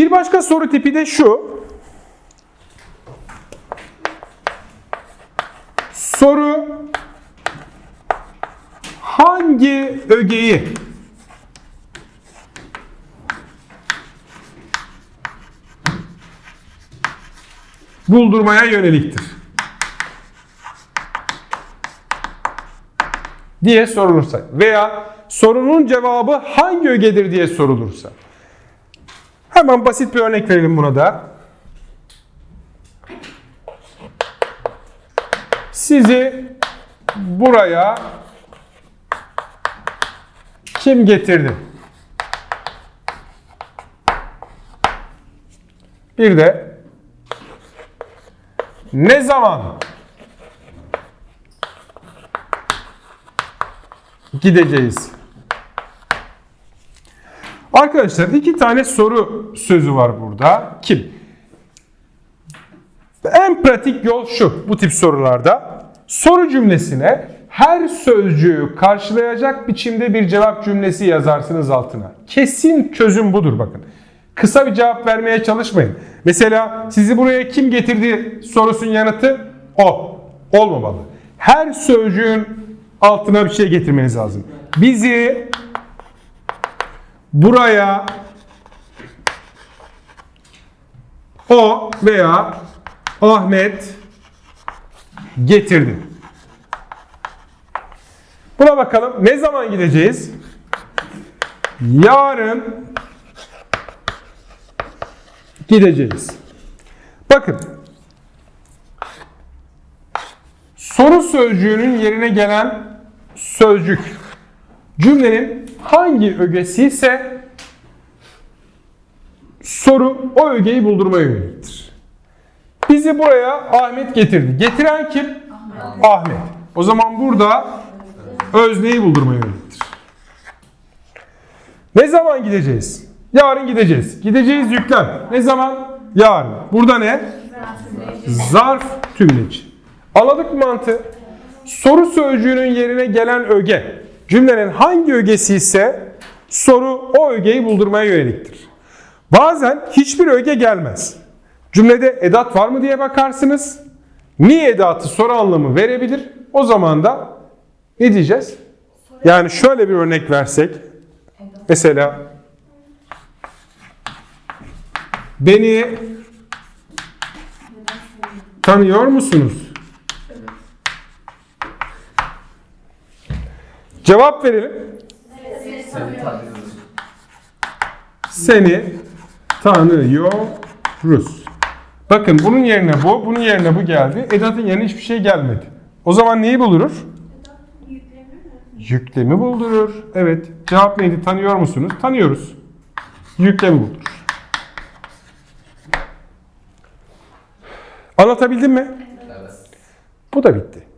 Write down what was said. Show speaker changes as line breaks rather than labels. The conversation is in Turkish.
Bir başka soru tipi de şu. Soru hangi ögeyi buldurmaya yöneliktir? diye sorulursa veya sorunun cevabı hangi ögedir diye sorulursa. Hemen basit bir örnek verelim buna da. Sizi buraya kim getirdi? Bir de ne zaman gideceğiz? Arkadaşlar iki tane soru sözü var burada. Kim? En pratik yol şu bu tip sorularda. Soru cümlesine her sözcüğü karşılayacak biçimde bir cevap cümlesi yazarsınız altına. Kesin çözüm budur bakın. Kısa bir cevap vermeye çalışmayın. Mesela sizi buraya kim getirdi sorusunun yanıtı o. Olmamalı. Her sözcüğün altına bir şey getirmeniz lazım. Bizi buraya o veya Ahmet getirdi. Buna bakalım. Ne zaman gideceğiz? Yarın gideceğiz. Bakın. Soru sözcüğünün yerine gelen sözcük cümlenin hangi ögesi ise soru o ögeyi buldurmaya yöneliktir. Bizi buraya Ahmet getirdi. Getiren kim? Ahmet. O zaman burada özneyi buldurmaya yöneliktir. Ne zaman gideceğiz? Yarın gideceğiz. Gideceğiz yüklem. Ne zaman? Yarın. Burada ne? Zarf tümleç. Anladık mı mantığı? Soru sözcüğünün yerine gelen öge cümlenin hangi ögesi ise soru o ögeyi buldurmaya yöneliktir. Bazen hiçbir öge gelmez. Cümlede edat var mı diye bakarsınız. Ni edatı soru anlamı verebilir. O zaman da ne diyeceğiz? Yani şöyle bir örnek versek. Mesela beni tanıyor musunuz? Cevap verelim. Seni tanıyoruz. Bakın bunun yerine bu, bunun yerine bu geldi. Edatın yerine hiçbir şey gelmedi. O zaman neyi buldurur? Yüklemi buldurur. Evet. Cevap neydi? Tanıyor musunuz? Tanıyoruz. Yüklemi buldurur. Anlatabildim mi?
Evet.
Bu da bitti.